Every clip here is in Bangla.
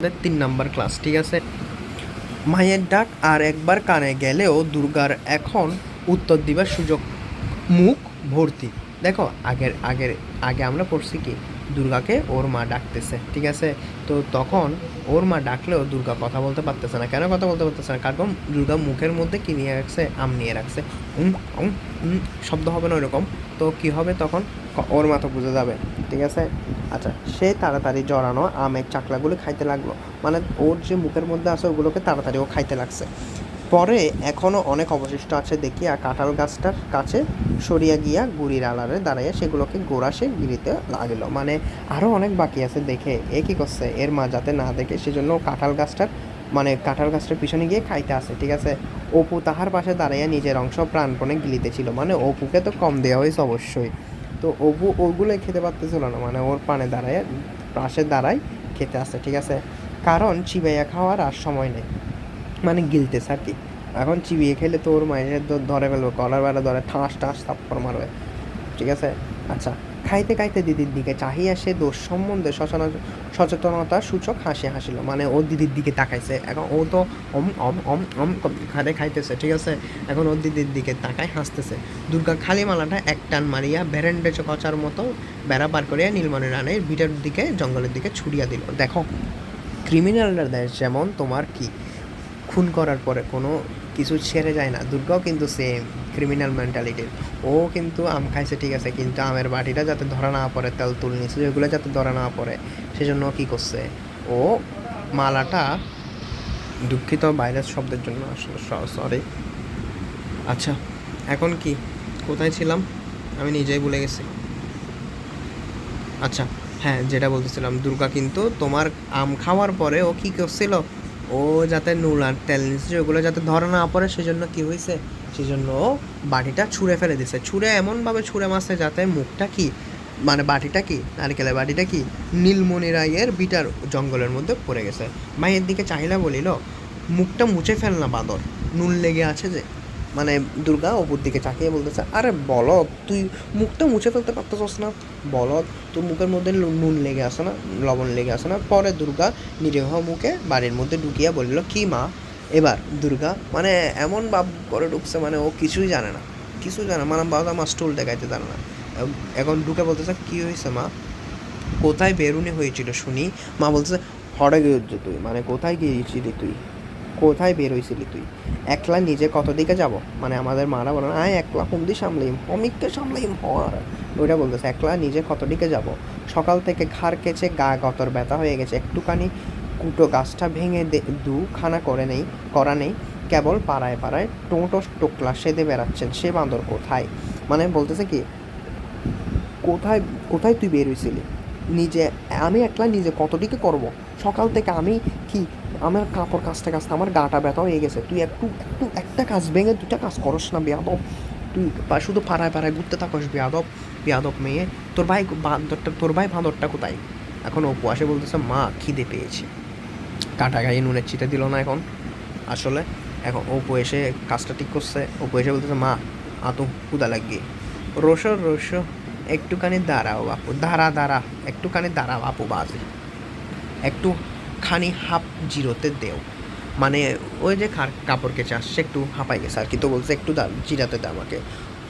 তিন নাম্বার ক্লাস ঠিক আছে? মায়ের ডাক আর একবার কানে গেলেও দুর্গার এখন উত্তর দিবার সুযোগ, মুখ ভর্তি। দেখো, আগের আগের, আগে আমরা পড়ছি কি, দুর্গাকে ওর মা ডাকতেছে, ঠিক আছে? তো তখন ওর মা ডাকলেও দুর্গা কথা বলতে পারতেছে না। কেন কথা বলতে পারতেছে না? কারণ দুর্গা মুখের মধ্যে কি নিয়ে রাখছে? আম নিয়ে রাখছে। শব্দ হবে না ওরকম তো কি হবে তখন? ওর মা তো বুঝে যাবে, ঠিক আছে? আচ্ছা সে তাড়াতাড়ি জড়ানো আমের চাকলাগুলো খাইতে লাগল। মানে ওর যে মুখের মধ্যে আছে ওগুলোকে তাড়াতাড়ি ও খাইতে লাগছে। পরে এখনও অনেক অবশিষ্ট আছে দেখিয়া কাঁঠাল গাছটার কাছে সরিয়া গিয়া গুড়ির আলারে দাঁড়াইয়া সেগুলোকে গোড়া সে গিরিতে লাগিল। মানে আরও অনেক বাকি আছে দেখে, এ কী করছে? এর মা যাতে না দেখে, সেজন্য কাঁঠাল গাছটার মানে কাঁঠাল গাছটার পিছনে গিয়ে খাইতে আসে, ঠিক আছে? অপু তাহার পাশে দাঁড়াইয়া নিজের অংশ প্রাণপণে গিলিতেছিল মানে অপুকে তো কম দেওয়া হয়েছে অবশ্যই। তো অপু ওগুলোই খেতে পারতেছিল না মানে ওর পানে দাঁড়ায় পাশে দাঁড়ায় খেতে আসে, ঠিক আছে? কারণ চিবাইয়া খাওয়ার আর সময় নেই মানে গিলতেছে আর কি। এখন চিবিয়ে খেলে তো ওর মায়ের ধরে ফেলবে, কলার বেলা ধরে ঠাস ঠাস থাপ্পড় মারবে, ঠিক আছে? আচ্ছা খাইতে খাইতে দিদির দিকে চাহিয়া সে দোষ সম্বন্ধে সচেতন- সচেতনতা সূচক হাসি হাসিল। মানে ও দিদির দিকে তাকাইছে। এখন ও তো অম অম অম অম খাতে খাইতেছে, ঠিক আছে? এখন ও দিদির দিকে তাকায় হাসতেছে। দুর্গা খালি মালাটা এক টান মারিয়া ব্যারেন্ডে কচার মতো বেড়া পার করিয়া নীলমণি রানের ভিটার দিকে, জঙ্গলের দিকে ছুড়িয়া দিল। দেখো ক্রিমিনালরা দেয় যেমন তোমার কি? খুন করার পরে কোনো কিছু ছেড়ে যায় না। দুর্গাও কিন্তু সেম ক্রিমিনাল মেন্টালিটির ও কিন্তু আম খাইছে, ঠিক আছে, কিন্তু আমের বাটিটা যাতে ধরা না পড়ে, তেল তুল নিচ্ছে যেগুলো যাতে ধরা না পড়ে, সেজন্য কী করছে? ও মালাটা দুঃখিত ভাইরাস শব্দের জন্য, আসলে সরি আচ্ছা এখন কি? কোথায় ছিলাম? আমি নিজেই ভুলে গেছি। আচ্ছা হ্যাঁ যেটা বলতেছিলাম, দুর্গা কিন্তু তোমার আম খাওয়ার পরে ও কী করছিল? ও যাতে নুন আর তেল ওগুলো যাতে ধরা না পড়ে, সেজন্য কী হয়েছে সেজন্য ও বাটিটা ছুঁড়ে ফেলে দিছে। ছুঁড়ে এমনভাবে ছুঁড়ে মারছে যাতে মুখটা কি? মানে বাটিটা কি? নারকেলের বাটিটা কি? নীলমণি রায়ের বিটার জঙ্গলের মধ্যে পড়ে গেছে। মায়ের দিকে চাহিলা বলিল, মুখটা মুছে ফেল না বাঁদর। নুন লেগে আছে যে। মানে দুর্গা অপুর দিকে চাকিয়ে বলতেছে, আরে বলদ, তুই মুখটা মুছে ফেলতে পারতেছস না। বলদ, তোর মুখের মধ্যে নুন লেগে আসে না, লবণ লেগে আসে না। পরে দুর্গা নিরীহ মুখে বাড়ির মধ্যে ঢুকিয়া বলিল, কি মা? এবার দুর্গা মানে এমন বাপ করে ঢুকছে মানে ও কিছুই জানে না। কিছু জানে। মানে বাবা মা স্টুল দেখাইতে জানে না। এখন ঢুকে বলতেছে, কি হয়েছে মা? কোথায় বেরুনি হয়েছিল শুনি? মা বলতেছে হরে গিয়েছে তুই মানে কোথায় গিয়েছিলি তুই? কোথায় বের হয়েছিলি তুই? একলা নিজে কত দিকে যাব? মানে আমাদের মারা বলে আয় একলা হুমদি সামলাইম অমিককে সামলাইম হওয়ার ওইটা বলতেছে, একলা নিজে কত দিকে যাব? সকাল থেকে ঘাড় কেচে গা গতর ব্যথা হয়ে গেছে, একটুখানি কুটো গাছটা ভেঙে দে খানা করে নেই, করা নেই, কেবল পাড়ায় পাড়ায় টোটো টোকলা সেদে বেড়াচ্ছেন, সে বান্দর কোথায়? মানে বলতেছে কি, কোথায় কোথায় তুই বের হয়েছিলি নিজে, আমি একলা নিজে কতটিকে করব? সকাল থেকে আমি কি আমার কাপড় কাচতে কাচতে আমার গাটা ব্যথা হয়ে গেছে। তুই একটু একটু, একটা কাজ ভেঙে দুটা কাজ করস না বেয়াদব। তুই শুধু পাড়ায় পাড়ায় ঘুরতে থাকস বেয়াদব বেয়াদব মেয়ে। তোর ভাই বান্দরটা, তোর ভাই বান্দরটা কোথায়? এখন অপু আসে বলতেছে, মা, খিদে পেয়েছে। কাটা গায়ে নুনের ছিটে দিল না এখন। আসলে এখন অপু এসে কাজটা ঠিক করছে। অপু এসে বলতেছে, মা আতো কুদা লাগিয়ে রোশো রোশো একটুখানি দাঁড়াও বাপু, দাঁড়া দাঁড়া, একটুখানি দাঁড়াও বাপু, বাজে। একটু খানি হাফ জিরোতে দেও। মানে ওই যে খার- কাপড় কেচে আসছে, একটু হাঁপাই গেছে আর কি। তো বলছে একটু জিরাতে দে আমাকে।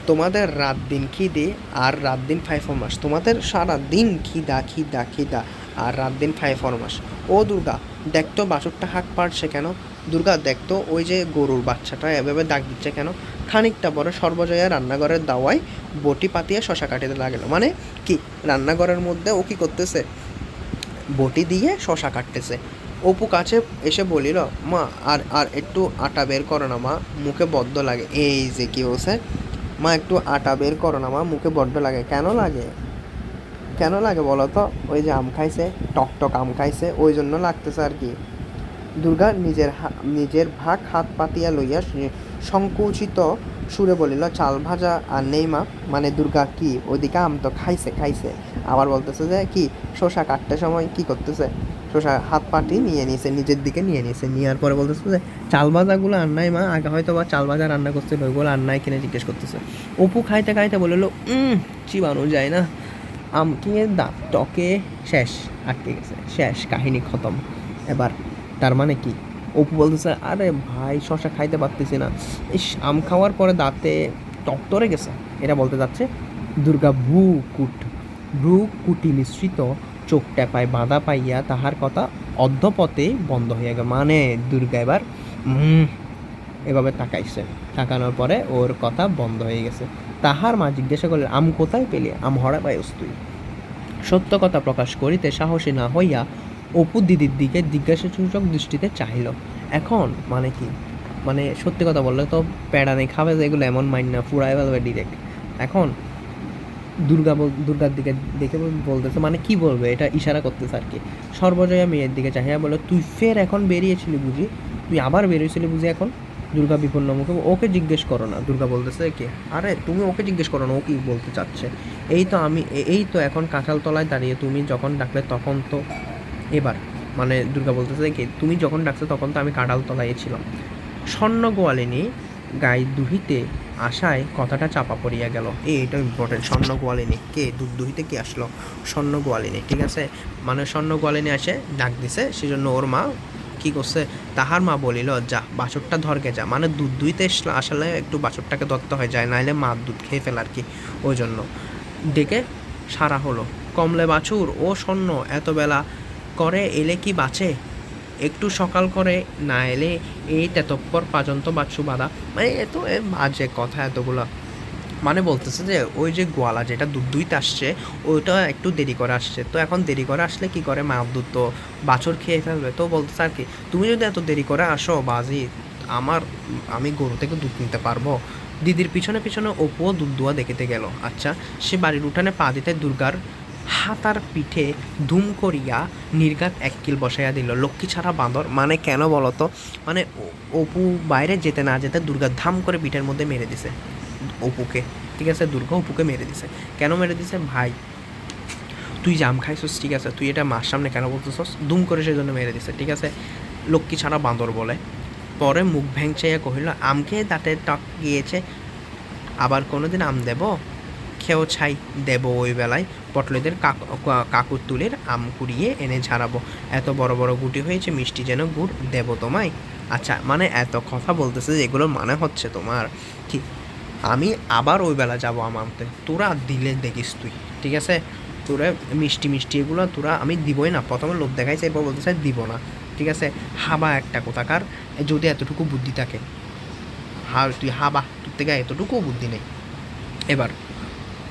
তোমাদের রাত দিন খিদে আর রাত দিন ফাইভ মাস? তোমাদের সারা দিন খিদা খিদা খিদা আর রাত দিন ফাইভ মাস। ও দুর্গা দেখতো বাছুরটা হাঁক পাড়ছে কেন? দুর্গা দেখতো ওই যে গরুর বাচ্চাটা এভাবে দাগ দিচ্ছে কেন? খানিকটা পরে সর্বজয়া রান্নাঘরের দাওয়ায় বটি পাতিয়ে শশা কাটিতে লাগল। মানে কি, রান্নাঘরের মধ্যে ও কী করতেছে? বটি দিয়ে শশা কাটতেছে। অপু কাছে এসে বলিল, মা, আর আর একটু আটা বের করো না মা, মুখে বড্ড লাগে। এই যে কি বলছে মা, একটু আটা বের করো না মা, মুখে বড্ড লাগে। কেন লাগে? কেন লাগে বলো তো? ওই যে আম খাইছে, টক টক আম খাইছে, ওই জন্য লাগতেছে আর কি। দুর্গা নিজের নিজের ভাগ হাত পাতিয়া লইয়া সংকুচিত সুরে বলিল, চাল ভাজা আর নেই মা মানে দুর্গা কি ওইদিকে আম তো খাইছে খাইছে। আবার বলতেছে যে, কি, শসা কাটতে সময় কি করতেছে? শসা হাত পাটি নিয়ে নিয়েছে নিজের দিকে নিয়ে নিয়েছে নেওয়ার পরে বলতেছে যে, চাল ভাজাগুলো আর নাই মা আগে হয়তো বা চাল ভাজা রান্না করছিল, ওইগুলো আর নাই কিনে জিজ্ঞেস করতেছে। অপু খাইতে খাইতে বলিল, উম, চিবানো যায় না। আম কিনে দাঁত? টকে শেষ, আটকে গেছে। শেষ, কাহিনী খতম। এবার তার মানে কি? অপু বলতেছে, আরে ভাই শশা খাইতে পারতেছি না। ইস, আম খাওয়ার পরে দাঁতে টকটরে গেছে। এটা বলতে যাচ্ছে, দুর্গা ভ্রু কুট ভ্রু কুটি মিশ্রিত চোখ টেপায় বাঁধা পাইয়া তাহার কথা অর্ধপথে বন্ধ হইয়া গেল। মানে দুর্গা এবার এভাবে তাকাইছে। তাকানোর পরে ওর কথা বন্ধ হয়ে গেছে। তাহার মা জিজ্ঞাসা করলেন, আম কোথায় পেলে? আম হরা পাইস তুই সত্য কথা প্রকাশ করিতে সাহসী না হইয়া অপু দিদির দিকে জিজ্ঞাসাসূচক দৃষ্টিতে চাহিল। এখন মানে কি? মানে সত্যি কথা বললে তো প্যাড়া নেই, খাবে এগুলো এমন মাইন্ড না ফুরাই ফেলবে ডিরেক্ট এখন দুর্গা দুর্গার দিকে দেখে বলতেছে মানে কি বলবে? এটা ইশারা করতেছে আর কি। সর্বজয়া মেয়ের দিকে চাহিয়া বলে তুই ফের এখন বেরিয়েছিলি বুঝি? তুই আবার বেরিয়েছিলি বুঝি এখন? দুর্গা বিপন্ন মুখে ওকে জিজ্ঞেস করো না। দুর্গা বলতেছে কি? আরে, তুমি ওকে জিজ্ঞেস করো না, ও কি বলতে চাচ্ছে? এই তো আমি এই তো এখন কাঁঠাল তলায় দাঁড়িয়ে তুমি যখন ডাকলে, তখন তো এবার মানে দুর্গা বলতেছে কি, তুমি যখন ডাকছো তখন তো আমি কাঁঠাল তলায় ছিলাম। স্বর্ণ গোয়ালিনী গায়ে দুহিতে আশায় কথাটা চাপা পড়িয়া গেল। এই এটা ইম্পর্টেন্ট স্বর্ণ গোয়ালিনী। কে? দুধ দুহিতে কে আসলো? স্বর্ণ গোয়ালিনী, ঠিক আছে? মানে স্বর্ণ গোয়ালিনী আসে ডাক দিছে, সেজন্য ওর মা কি করছে? তাহার মা বলিল, যা, বাছরটা ধরকে যা। মানে দুধ দুইতে আসলে একটু বাছরটাকে ধরতে হয়, যায়, নাইলে মা দুধ খেয়ে ফেলে আর কি, ওই জন্য। ডেকে সারা হলো। কমলে বাছুর ও স্বর্ণ এত বেলা করে এলে কি বাঁচে? একটু সকাল করে না এলে এই তেতপ্পর পর্যন্ত বাচ্চু বাঁধা। মানে এ তো এ বাজে কথা এতগুলো। মানে বলতেছে যে, ওই যে গোয়ালা যেটা দুধ দুইতে আসছে, ওইটা একটু দেরি করে আসছে। তো এখন দেরি করে আসলে কি করে? মা দুধ তো বাছর খেয়ে ফেলবে। তো বলতেছে আর কি, তুমি যদি এত দেরি করে আসো বাজি, আমার, আমি গরু থেকে দুধ নিতে পারব। দিদির পিছনে পিছনে অপুও দুধ দোয়া দেখিতে গেল। আচ্ছা সে বাড়ির উঠানে পা দিতে দুর্গার হাতার পিঠে ধুম করিয়া নির্গাত এক কিল বসাইয়া দিল। লক্ষ্মী ছাড়া বাঁদর মানে কেন বলতো? মানে অপু বাইরে যেতে না যেতে দুর্গা ধাম করে পিঠের মধ্যে মেরে দিছে। অপুকে, ঠিক আছে? দুর্গা অপুকে মেরে দিছে। কেন মেরে দিছে? ভাই, তুই জাম খাইছিস, ঠিক আছে? তুই এটা মার সামনে কেন বলতেছস? দুম করে সেই জন্য মেরে দিছে, ঠিক আছে? লক্ষ্মী ছাড়া বাঁদর বলে। পরে মুখ ভেঙচাইয়া কহিল আমকে দাঁতে টক গিয়েছে, আবার কোনোদিন আম দেব? খেয়েও ছাই দেব ওই বেলায়। পটলেদের কাক- কাকুর তুলের আম কুড়িয়ে এনে ঝাড়াবো। এত বড় বড় গুটি হয়েছে, মিষ্টি যেন গুড় দেব তোমায়। আচ্ছা মানে এত কথা বলতেছে যে এগুলোর মানে হচ্ছে তোমার কি, আমি আবার ওই বেলা যাব আম আনতে তোরা দিলে দেখিস তুই, ঠিক আছে? তোরা মিষ্টি মিষ্টি এগুলো তোরা আমি দিবই না। প্রথমে লোভ দেখাইছে, এরপর বলতেছে দিব না, ঠিক আছে? হাবা একটা কোথাকার যদি এতটুকু বুদ্ধি থাকে। হা, তুই হাবা, তোর থেকে এতটুকুও বুদ্ধি নেই। এবার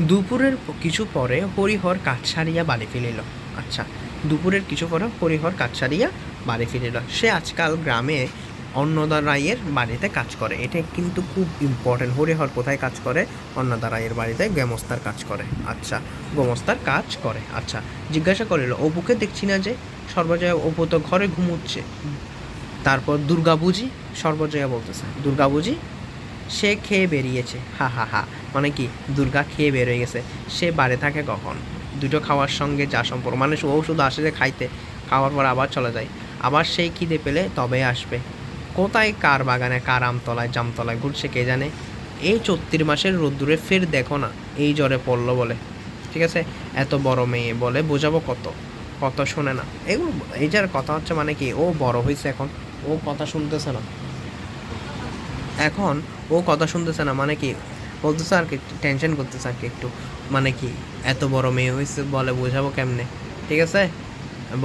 দুপুরের কিছু পরে হরিহর কাঠ সারিয়া বাড়ি ফিরিল। আচ্ছা দুপুরের কিছু পরে হরিহর কাঠ সারিয়া বাড়ি ফিরিল। সে আজকাল গ্রামে অন্নদা রায়ের বাড়িতে কাজ করে। এটা কিন্তু খুব ইম্পর্টেন্ট হরিহর কোথায় কাজ করে? অন্নদা রায়ের বাড়িতে গোমস্তার কাজ করে। আচ্ছা গোমস্তার কাজ করে। আচ্ছা জিজ্ঞাসা করিল অপুকে দেখছি না যে? সর্বজয়া অপু তো ঘরে ঘুমুচ্ছে। তারপর, দুর্গা বুঝি? সর্বজয়া বলতেছে, দুর্গা বুঝি? সে খেয়ে বেরিয়েছে। হা হা হা। মানে কি? দুর্গা খেয়ে বের হয়ে গেছে। সে বাড়ি থাকে কখন? দুটো খাওয়ার সঙ্গে যা সম্পর্ক। মানে ও শুধু আসে যে খাইতে, খাওয়ার পর আবার চলে যায়। আবার সেই খিদে পেলে তবে আসবে। কোথায় কার বাগানে, কার আমতলায়, জামতলায় ঘুরছে কে জানে? এই চত্রির মাসের রোদ্দুরে ফের দেখো না, এই জ্বরে পড়ল বলে। ঠিক আছে? এত বড় মেয়ে বলে বোঝাবো কত? কত শোনে না। এগুলো এই যার কথা হচ্ছে মানে কি? ও বড় হয়েছে এখন। ও কথা শুনতেছে না। এখন ও কথা শুনতেছে না মানে কি? বলতেছে আর কি টেনশন করতেছে আর কি একটু। মানে কি, এত বড় মেয়ে হয়েছে বলে বোঝাবো কেমনে? ঠিক আছে?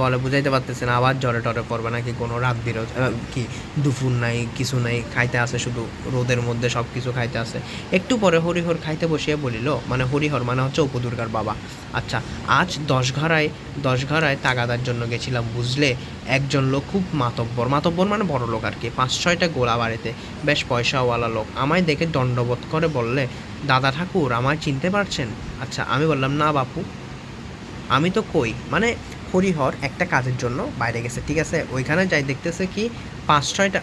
বলে, বুঝাইতে পারতেছে না, আবার জ্বরে টরে পড়বে নাকি কোনো রাত বিরোধ কি দুপুর নাই, কিছু নাই, খাইতে আসে শুধু রোদের মধ্যে সব কিছু খাইতে আসে। একটু পরে হরিহর খাইতে বসিয়ে বলিল মানে হরিহর মানে হচ্ছে উপদুর্গার বাবা। আচ্ছা আজ দশ ঘরায় দশ ঘরায় তাগাদার জন্য গেছিলাম, বুঝলে? একজন লোক খুব মাতব্বর। মাতব্বর মানে বড় লোক আর কি, পাঁচ ছয়টা গোলা বাড়িতে। বেশ পয়সাওয়ালা লোক। আমায় দেখে দণ্ডবোধ করে বললে, দাদা ঠাকুর, আমায় চিনতে পারছেন? আচ্ছা আমি বললাম, না বাপু, আমি তো কই। মানে হরিহর একটা কাজের জন্য বাইরে গেছে, ঠিক আছে? ওইখানে যাই দেখতেছে কি পাঁচ ছয়টা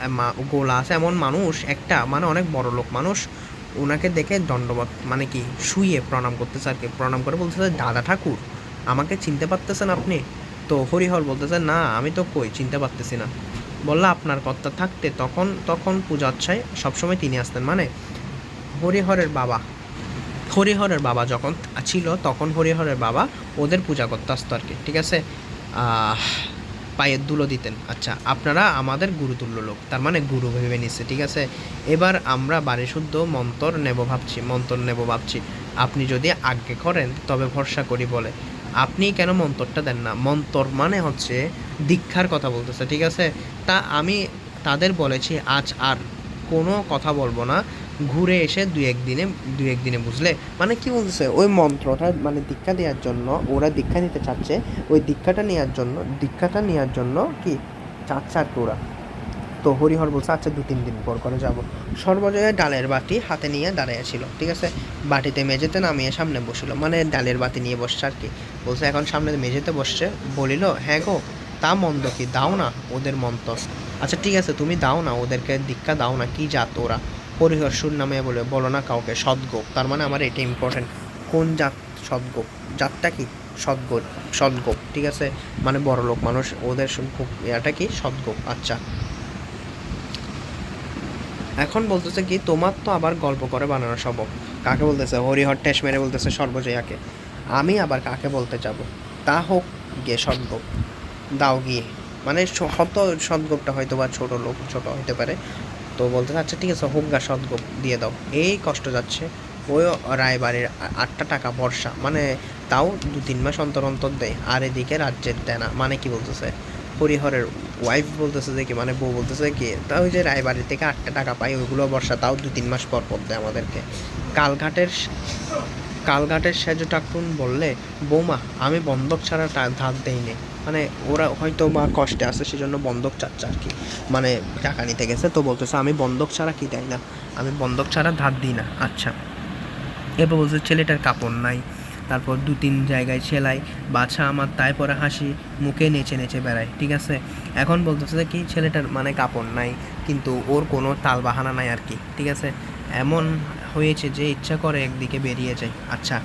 গোলা আছে এমন মানুষ, একটা মানে অনেক বড় লোক মানুষ ওনাকে দেখে দণ্ডবত মানে কি শুয়ে প্রণাম করতেছে আর কি। প্রণাম করে বলতেছে, দাদা ঠাকুর, আমাকে চিনতে পারতেছেন আপনি? তো হরিহর বলতেছে, না, আমি তো কই, চিনতে পারতেছি না। বললা, আপনার কর্তা থাকতে তখন তখন পূজাচ্ছায় সবসময় তিনি আসতেন। মানে হরিহরের বাবা হরিহরের বাবা যখন ছিল, তখন হরিহরের বাবা ওদের পূজা করতে আসতো আর কি ঠিক আছে? পায়ের দুলো দিতেন। আচ্ছা আপনারা আমাদের গুরুতুল্য লোক, তার মানে গুরু ভেবে নিচ্ছে ঠিক আছে? এবার আমরা বাড়ি শুদ্ধ মন্তর নেব ভাবছি, মন্তর নেব ভাবছি। আপনি যদি আজ্ঞে করেন, তবে ভরসা করি বলে। আপনি কেন মন্তরটা দেন না? মন্তর মানে হচ্ছে দীক্ষার কথা বলতেছে, ঠিক আছে? তা আমি তাদের বলেছি, আজ আর কোনো কথা বলব না। ঘুরে এসে দুই একদিনে দুই একদিনে বুঝলে? মানে কি বলতেছে? ওই মন্ত্রটা মানে দীক্ষা দেওয়ার জন্য, ওরা দীক্ষা নিতে চাচ্ছে, ওই দীক্ষাটা নেওয়ার জন্য, দীক্ষাটা নেওয়ার জন্য কি? চাচ্ছে আর ওরা। তো হরিহর বলছে আচ্ছা দু তিন দিন পর করে যাব। সর্বজয়া ডালের বাটি হাতে নিয়ে দাঁড়িয়ে ছিল, ঠিক আছে? বাটিতে মেঝেতে নামিয়ে সামনে বসল মানে ডালের বাটি নিয়ে বসছে আর কি। বলছে, এখন সামনে মেঝেতে বসছে। বলিল হ্যাঁ গো, তা মন্দ কি? দাও না, ওদের মন্তর আচ্ছা ঠিক আছে, তুমি দাও না, ওদেরকে দীক্ষা দাও না, কি জাত ওরা? হরিহর সুর নামে বলে, বলো না কাউকে সদ্গোপ তার মানে আমার এটা ইম্পর্টেন্ট কোন জাত সদ্গোপ জাতটা কি? সদ্গোপ সদ্গোপ ঠিক আছে? মানে বড় লোক মানুষ, ওদের খুব এটা কি? সদ্গোপ আচ্ছা। এখন বলতেছে কি, তোমার তো আবার গল্প করে বানানো সম্ভব। কাকে বলতেছে? হরিহর টেস মেরে বলতেছে, সর্বজয়াকে। আমি আবার কাকে বলতে যাব? তা হোক, গিয়ে সদ্গোপ দাও গিয়ে। মানে হত সদ্গোপটা হয়তো বা ছোট লোক, ছোট হতে পারে। তো বলতে আচ্ছা ঠিক আছে হোক গা সদ্গোপ দিয়ে দাও। এই কষ্ট যাচ্ছে। ওই রায়বাড়ির আটটা টাকা বর্ষা মানে তাও দু তিন মাস অন্তর অন্তর দেয়, আর এদিকে রাজ্যের দেয় না মানে কি বলতেছে? হরিহরের ওয়াইফ বলতেছে যে কি মানে বউ বলতেছে কি, তা ওই যে রায়বাড়ি থেকে আটটা টাকা পাই ওইগুলো বর্ষা তাও দু তিন মাস পর পর দেয় আমাদেরকে। কালঘাটের কালঘাটের সেজ টাকুন বললে, বৌমা, আমি বন্ধক ছাড়া ধার দেইনি। মানে ওরা হয়তো বা কষ্টে আছে, সেজন্য বন্ধক চাচ্ছে আর কি। মানে টাকা নিতে গেছে, তো বলতেছে, আমি বন্ধক ছাড়া কি দেয় না? আমি বন্ধক ছাড়া ধার দিই না। আচ্ছা। এরপর বলছে, ছেলেটার কাপড় নাই। তারপর দু তিন জায়গায় সেলাই, বাছা আমার, তাই পরে হাসি, মুখে নেচে নেচে বেড়ায়। ঠিক আছে? এখন বলতেছে কি, ছেলেটার মানে কাপড় নাই, কিন্তু ওর কোনো তাল বাহানা নাই আর কি। ঠিক আছে? এমন হয়েছে যে ইচ্ছা করে একদিকে বেরিয়ে যায়। আচ্ছা।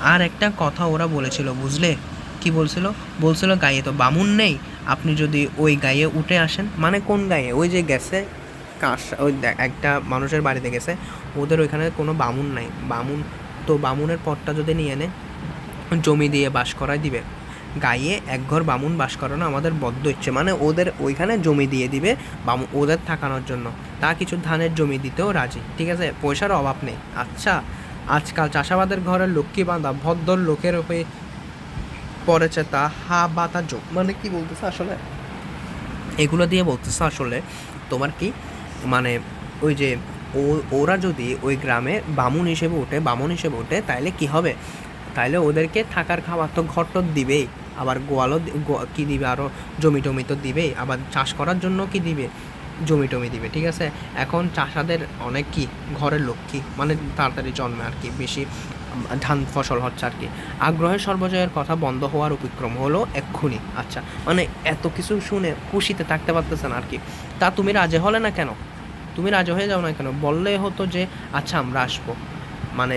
আর একটা কথা ওরা বলেছিল, বুঝলে? কি বলছিল? বলছিল, গায়ে তো বামুন নেই। আপনি যদি ওই গায়ে উঠে আসেন মানে কোন গায়ে? ওই যে গেছে কাশ, ওই একটা মানুষের বাড়িতে গেছে। ওদের ওইখানে কোনো বামুন নাই। বামুন, তো বামুনের পথটা যদি নিয়ে নে, জমি দিয়ে বাস করাই দিবে। গায়ে এক ঘর বামুন বাস করানো আমাদের বদ্ধ ইচ্ছে। মানে ওদের ওইখানে জমি দিয়ে দিবে বামু, ওদের থাকানোর জন্য। তা কিছু ধানের জমি দিতেও রাজি, ঠিক আছে? পয়সার অভাব নেই। আচ্ছা আজকাল চাষাবাদের ঘরের লক্ষ্মী বাঁধা ভদ্র লোকের হয়ে পড়েছে তা হা বাতা যোগ মানে কি বলতেছে আসলে? এগুলো দিয়ে বলতেছে আসলে তোমার কি মানে ওই যে ও, ওরা যদি ওই গ্রামে বামুন হিসেবে ওঠে বামুন হিসেবে ওঠে তাইলে কি হবে? তাইলে ওদেরকে থাকার খাবার তো ঘর তো দিবেই, আবার গোয়ালও কি দিবে আরও জমি টমি তো দিবেই, আবার চাষ করার জন্য কি দিবে? জমি টমি দিবে, ঠিক আছে? এখন চাষাদের অনেক কি? ঘরের লক্ষ্মী মানে তাড়াতাড়ি জন্মে আর কি, বেশি ধান ফসল হচ্ছে আর কি। আগ্রহের সর্বজয়ের কথা বন্ধ হওয়ার উপক্রম হলো এক্ষুনি। আচ্ছা মানে এত কিছু শুনে খুশিতে থাকতে পারতেছে না আর কি। তা তুমি রাজি হলে না কেন? তুমি রাজি হয়ে যাও না কেন? বললে হতো যে আচ্ছা আমরা আসব। মানে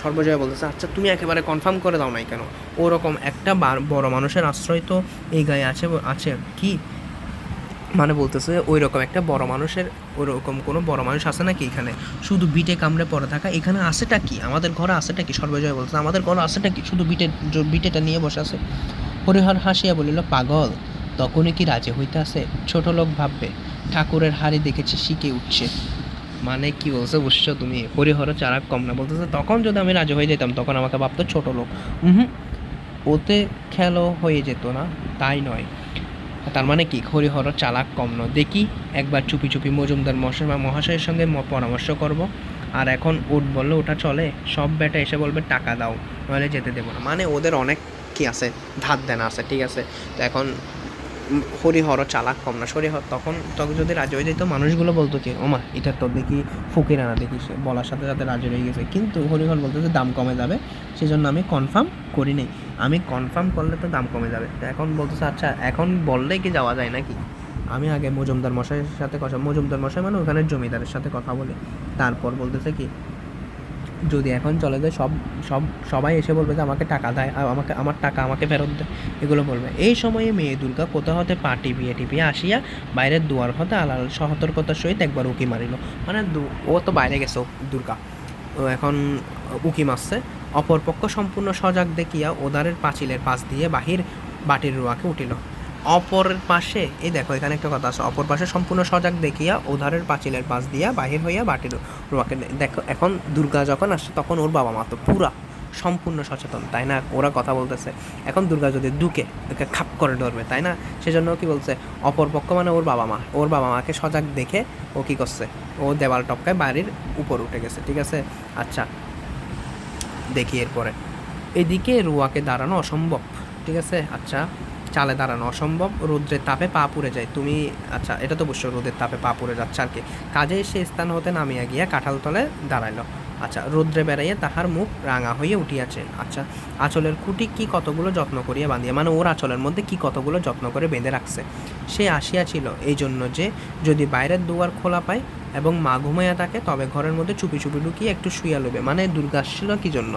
সর্বজয়া বলতেছে আচ্ছা তুমি একেবারে কনফার্ম করে দাও নাই কেন? ওরকম একটা বড় মানুষের আশ্রয় তো এই গায়ে আছে আছে। কি? মানে বলতেছে ওই রকম একটা বড় মানুষের ওরকম কোনো বড় মানুষ আছে নাকি এখানে? শুধু বিটে কামড়ে পড়ে থাকা। এখানে আসেটা কি? আমাদের ঘরে আসেটা কি? সর্বজয় বলছে আমাদের ঘরে আছেটা কি? শুধু বিটে বিটেটা নিয়ে বসে আছে। হরিহর হাসিয়া বলিল, পাগল, তখনই কি রাজি হইতে আছে? ছোট লোক ভাববে, ঠাকুরের হাড়ি দেখেছি, শিখে উঠছে। মানে কি বলছো, বুঝছ তুমি? হরিহর চারা কম না, বলতেছে, তখন যদি আমি রাজি হয়ে যেতাম, তখন আমাকে ভাবতো ছোট লোক। হুম ওতে খেলো হয়ে যেত না, তাই নয়। তার মানে কি? হরিহর চালাক কম নয়। দেখি, একবার চুপি চুপি মজুমদার মশাই বা মহাশয়ের সঙ্গে পরামর্শ করব। আর এখন উঠ বললে ওটা চলে। সব বেটা এসে বলবে, টাকা দাও। নইলে যেতে দেবো না। মানে ওদের অনেক কি আছে? ধার দেনা আছে, ঠিক আছে? তো এখন হরিহর চালাক কম না। হরিহর তখন তখন যদি রাজি হয়ে যেত, মানুষগুলো বলতো কি, ওমা, এটা তো দেখি ফকির আনা দেখি সে বলার সাথে সাথে রাজি হয়ে গেছে। কিন্তু হরিহর বলতো যে, দাম কমে যাবে, সেজন্য আমি কনফার্ম করি নাই। আমি কনফার্ম করলে তো দাম কমে যাবে। তো এখন বলতেছে আচ্ছা এখন বললে কি যাওয়া যায় নাকি? আমি আগে মজুমদার মশাইয়ের সাথে কথা, মজুমদার মশাই মানে ওখানে জমিদারের সাথে কথা বলে। তারপর বলতেছে কি যদি এখন চলে যায়, সব সব, সবাই এসে বলবে যে আমাকে টাকা দেয় আমাকে, আমার টাকা আমাকে ফেরত দেয় এগুলো বলবে। এই সময়ে মেয়ে দুর্গা কোথা হতে পা টিপিয়ে টিপিয়ে আসিয়া বাইরের দুয়ার হতে আলাল সতর্কতার সহিত একবার উকি মারিল। মানে ও তো বাইরে গেছে দুর্গা। ও এখন উকি মারছে। অপরপক্ষ সম্পূর্ণ সজাগ দেখিয়া ওদারের পাঁচিলের পাশ দিয়ে বাহির বাটির রোয়াকে উঠিল। অপর পাশে, এই দেখো, এখানে একটা কথা আছে। অপর পাশে সম্পূর্ণ সজাগ দেখিয়া ওধারের পাঁচিলের পাশ দিয়া বাহির হইয়া বাটির রোয়াকে দেখো, এখন দুর্গা যখন আসছে তখন ওর বাবা মা তো পুরা সম্পূর্ণ সচেতন, তাই না? ওরা কথা বলতেছে, এখন দুর্গা যদি দুকে ওকে খাপ করে ধরবে, তাই না? সেজন্য কি বলছে, অপর পক্ষ মানে ওর বাবা মা, ওর বাবা মাকে সজাগ দেখে ও কি করছে, ও দেওয়াল টপকায় বাড়ির উপর উঠে গেছে, ঠিক আছে? আচ্ছা দেখি এরপরে। এদিকে রুয়াকে দাঁড়ানো অসম্ভব, ঠিক আছে? আচ্ছা চালে দাঁড়ানো অসম্ভব, রৌদ্রের তাপে পা পুড়ে যায়। তুমি আচ্ছা এটা তো অবশ্য রোদের তাপে পা পুড়ে যাচ্ছে আর কি। কাজে সে স্থান হতে নামিয়া গিয়া কাঁঠাল তলে দাঁড়াইল। আচ্ছা রৌদ্রে বেড়াইয়া তাহার মুখ রাঙা হয়ে উঠিয়াছে। আচ্ছা আঁচলের খুঁটি কি কতগুলো যত্ন করিয়া বাঁধিয়া মানে ওর আঁচলের মধ্যে কি কতগুলো যত্ন করে বেঁধে রাখছে? সে আসিয়াছিল এই জন্য যে যদি বাইরের দুয়ার খোলা পায় এবং মা ঘুমাইয়া থাকে, তবে ঘরের মধ্যে চুপি চুপি ঢুকিয়ে একটু শুইয়া লইবে। মানে দুর্গা আসছিল কি জন্য?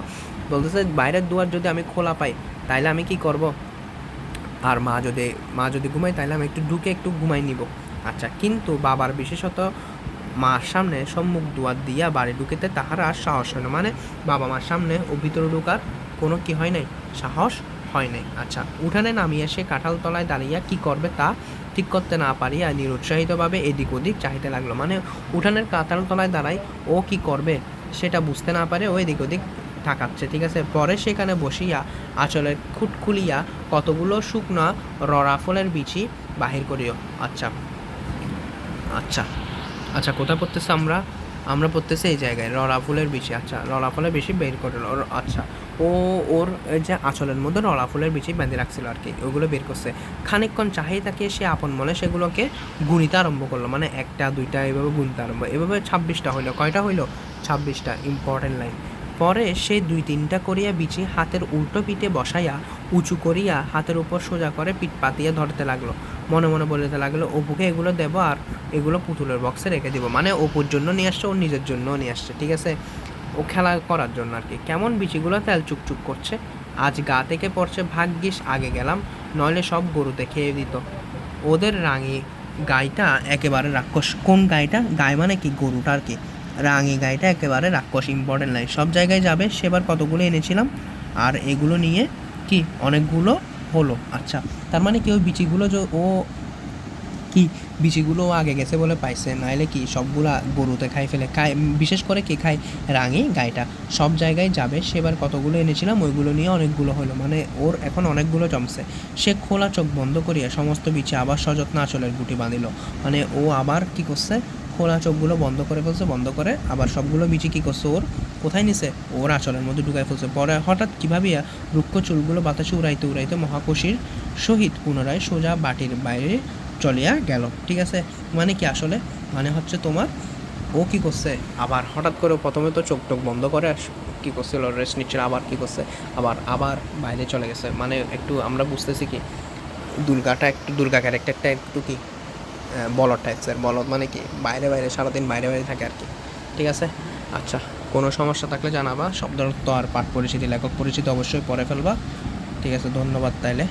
বলতেছে, বাইরের দুয়ার যদি আমি খোলা পাই, তাইলে আমি কি করব? আর মা যদি মা যদি ঘুমায় তাহলে আমি একটু ঢুকে একটু ঘুমাই নিব। আচ্ছা কিন্তু বাবার বিশেষত মার সামনে সম্মুখ দুয়ার দিয়া বাড়ি ঢুকেতে তাহার আর সাহস হয় না। মানে বাবা মার সামনে ও ভিতরে ঢুকার কোনো কি হয় নাই? সাহস হয় নাই। আচ্ছা উঠানে নামিয়ে সে কাঁঠাল তলায় দাঁড়িয়ে কি করবে তা ঠিক করতে না পারিয়া নিরুৎসাহিতভাবে এদিক ওদিক চাহিতে লাগল। মানে উঠানের কাঁঠাল তলায় দাঁড়ায় ও কি করবে সেটা বুঝতে না পারে ও এদিক ওদিক তাকাচ্ছে, ঠিক আছে? পরে সেখানে বসিয়া আঁচলের খুট খুলিয়া কতগুলো শুকনা রড়া ফলের বিচি বাহির করিও। আচ্ছা। আচ্ছা। আচ্ছা কোথায় পড়তেছে আমরা? আমরা পড়তেছি এই জায়গায় রড়া ফুলের বিচি। আচ্ছা রড়া ফুলের বেশি বের করে আচ্ছা। ও, ওর যে আঁচলের মধ্যে রড়া ফুলের বিচি বেঁধে রাখছিল আর কি, ওগুলো বের করছে। খানিকক্ষণ চাহিয়ে তাকিয়ে সে আপন মনে সেগুলোকে গুনিতে আরম্ভ করল? মানে একটা, দুইটা, এভাবে গুনতে আরম্ভ। এভাবে ছাব্বিশটা হইল। কয়টা হইল? ছাব্বিশটা ইম্পর্টেন্ট লাইন পরে সে দুই তিনটা করিয়া বিচি হাতের উল্টো পিঠে বসাইয়া উঁচু করিয়া হাতের উপর সোজা করে পিঠ পাতিয়া ধরতে লাগল। মনে মনে বলতে লাগল, অপুকে এগুলো দেবো আর এগুলো পুতুলের বক্সে রেখে দিব। মানে অপুর জন্য নিয়ে আসছে, ওর নিজের জন্যও নিয়ে আসছে, ঠিক আছে? ও খেলা করার জন্য আর কি। কেমন বিচিগুলো তেল চুকচুক করছে। আজ গা থেকে পড়ছে ভাগ্যিস, আগে গেলাম, নইলে সব গরুতে খেয়ে দিত। ওদের রাঙি গাইটা একেবারে রাক্ষস। কোন গাইটা? গাই মানে কি? গরুটা আর কি। রাঙি গাইটা একেবারে রাক্ষস ইম্পর্টেন্ট লাইন সব জায়গায় যাবে, সেবার কতগুলো এনেছিলাম, আর এগুলো নিয়ে কি অনেকগুলো হলো। আচ্ছা তার মানে কি ওই বিচিগুলো যে ও কি বিচিগুলো আগে গেছে বলে পাইছে, নাইলে কি সবগুলা গরুতে খাই ফেলে? খায়, বিশেষ করে কে খায়? রাঙি গাইটা সব জায়গায় যাবে, সেবার কতগুলো এনেছিলাম, ওইগুলো নিয়ে অনেকগুলো হলো। মানে ওর এখন অনেকগুলো জমছে। সে খোলা চোখ বন্ধ করিয়া সমস্ত বিচি আবার সযত্ন আঁচলের গুটি বাঁধিল। মানে ও আবার কি করছে খোলা চোখগুলো বন্ধ করে ফেলছে, বন্ধ করে আবার সবগুলো বিচি কী করছে ওর? কোথায় নিছে? ওর আঁচলের মধ্যে ঢুকাই ফেলছে। পরে হঠাৎ কীভাবে রুক্ষ চুলগুলো বাতাসে উড়াইতে উড়াইতে মহাকশির সহিত পুনরায় সোজা বাটির বাইরে চলিয়া গেল। ঠিক আছে? মানে কি আসলে? মানে হচ্ছে তোমার ও কি করছে? আবার হঠাৎ করে প্রথমে তো চোখ টোক বন্ধ করে কি করছিল? রেস্ট নিচ্ছিল, আবার কি করছে? আবার আবার বাইরে চলে গেছে। মানে একটু আমরা বুঝতেছি কি? দুর্গাটা একটু, দুর্গা ক্যারেক্টারটা একটু কি বলদ টাইপসের বলদ মানে কি? বাইরে বাইরে, সারাদিন বাইরে বাইরে থাকে আর কি। ঠিক আছে? আচ্ছা কোনো সমস্যা থাকলে জানাবা। শব্দ তো আর পাঠ পরিচিতি, লেখক পরিচিতি অবশ্যই পরে ফেলবা। ঠিক আছে, ধন্যবাদ তাইলে।